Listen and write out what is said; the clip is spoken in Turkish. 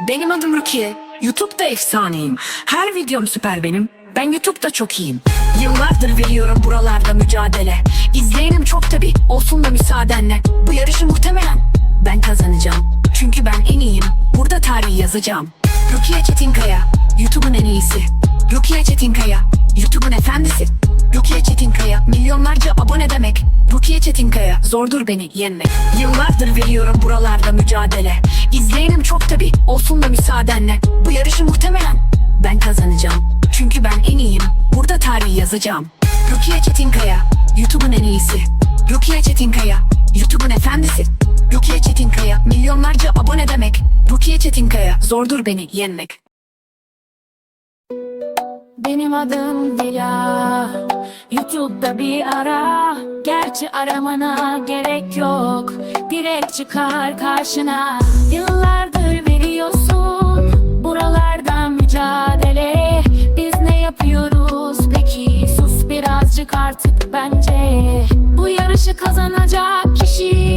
Benim adım Rukiye. YouTube'da efsaneyim. Her videom süper benim. Ben YouTube'da çok iyiyim. Yıllardır veriyorum buralarda mücadele. İzleyenim çok tabi. Olsun da müsaadenle. Bu yarışı muhtemelen ben kazanacağım. Çünkü ben en iyiyim. Burada tarihi yazacağım. Rukiye Çetinkaya. YouTube'un en iyisi. Rukiye Çetinkaya. YouTube'un efendisi. Rukiye Çetinkaya. Milyonlarca abone demek. Rukiye Çetinkaya. Zordur beni yenmek. Yıllardır veriyorum buralarda mücadele. İzleyenim çok tabi. Müsaadenle. Bu yarışı muhtemelen ben kazanacağım. Çünkü ben en iyiyim. Burada tarihi yazacağım. Rukiye Çetinkaya. YouTube'un en iyisi. Rukiye Çetinkaya. YouTube'un efendisi. Rukiye Çetinkaya. Milyonlarca abone demek. Rukiye Çetinkaya. Zordur beni yenmek. Benim adım Dila YouTube'da bir ara Gerçi aramana gerek yok Direkt çıkar karşına Yıllardır birazcık artık bence. Bu yarışı kazanacak kişi